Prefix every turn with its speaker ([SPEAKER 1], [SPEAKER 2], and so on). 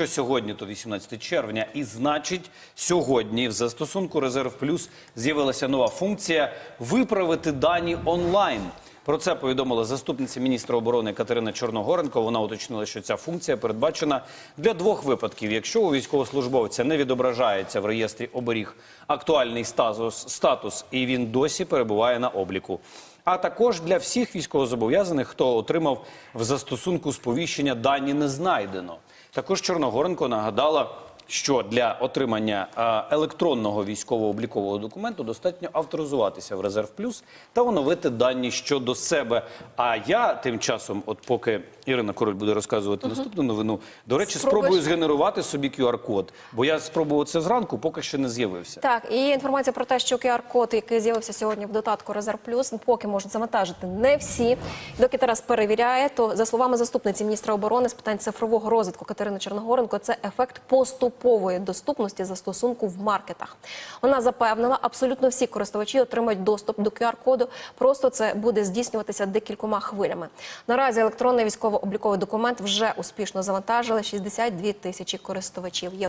[SPEAKER 1] Що сьогодні, то 18 червня, і значить, сьогодні в застосунку Резерв Плюс з'явилася нова функція виправити дані онлайн. Про це повідомила заступниця міністра оборони Катерина Чорногоренко. Вона уточнила, що ця функція передбачена для двох випадків: якщо у військовослужбовця не відображається в реєстрі оберіг актуальний статус, статус і він досі перебуває на обліку. А також для всіх військовозобов'язаних, хто отримав в застосунку сповіщення дані не знайдено. Також Чорногоренко нагадала, що для отримання електронного військово-облікового документу достатньо авторизуватися в Резерв Плюс та оновити дані щодо себе. А я тим часом, от поки Ірина Король буде розказувати наступну новину, до речі,
[SPEAKER 2] Спробуєш?
[SPEAKER 1] спробую згенерувати собі QR-код, бо я спробував це зранку, поки ще не з'явився.
[SPEAKER 2] Так, і інформація про те, що QR-код, який з'явився сьогодні в додатку Резерв Плюс, поки можуть завантажити не всі. Доки Тарас перевіряє, то за словами заступниці міністра оборони з питань цифрового розвитку Катерини Чорногоренко, це ефект поступової доступності застосунку в маркетах. Вона запевнила, абсолютно всі користувачі отримають доступ до QR-коду. Просто це буде здійснюватися декількома хвилями. Наразі електронний військово-обліковий документ вже успішно завантажили 62 тисячі користувачів.